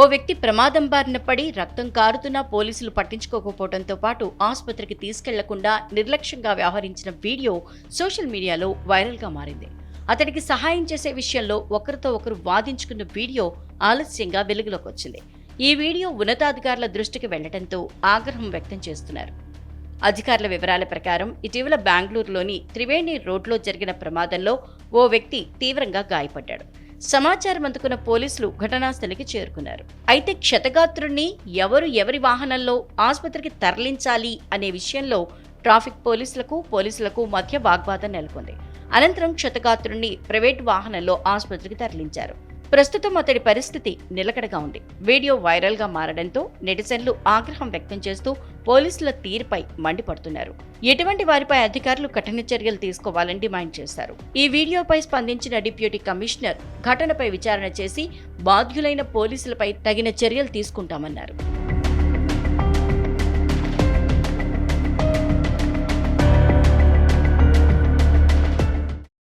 ఓ వ్యక్తి ప్రమాదం బారిన పడి రక్తం కారుతున్నా పోలీసులు పట్టించుకోకపోవడంతో పాటు ఆసుపత్రికి తీసుకెళ్ళకుండా నిర్లక్ష్యంగా వ్యవహరించిన వీడియో సోషల్ మీడియాలో వైరల్గా మారింది. అతడికి సహాయం చేసే విషయంలో ఒకరితో ఒకరు వాదించుకున్న వీడియో ఆలస్యంగా వెలుగులోకి వచ్చింది. ఈ వీడియో ఉన్నతాధికారుల దృష్టికి వెళ్ళడంతో ఆగ్రహం వ్యక్తం చేస్తున్నారు. అధికారుల వివరాల ప్రకారం ఇటీవల బెంగళూరులోని త్రివేణి రోడ్లో జరిగిన ప్రమాదంలో ఓ వ్యక్తి తీవ్రంగా గాయపడ్డాడు. సమాచారం అందుకున్న పోలీసులు ఘటనాస్థలికి చేరుకున్నారు. అయితే క్షతగాత్రుణ్ణి ఎవరు ఎవరి వాహనంలో ఆసుపత్రికి తరలించాలి అనే విషయంలో ట్రాఫిక్ పోలీసులకు పోలీసులకు మధ్య వాగ్వాదం నెలకొంది. అనంతరం క్షతగాత్రుణ్ణి ప్రైవేట్ వాహనంలో ఆసుపత్రికి తరలించారు. ప్రస్తుతం అతడి పరిస్థితి నిలకడగా ఉంది. వీడియో వైరల్గా మారడంతో నెటిజన్లు ఆగ్రహం వ్యక్తం చేస్తూ పోలీసుల తీరుపై మండిపడుతున్నారు. ఎటువంటి వారిపై అధికారులు కఠిన చర్యలు తీసుకోవాలని డిమాండ్ చేశారు. ఈ వీడియోపై స్పందించిన డిప్యూటీ కమిషనర్ ఘటనపై విచారణ చేసి బాధ్యులైన పోలీసులపై తగిన చర్యలు తీసుకుంటామన్నారు.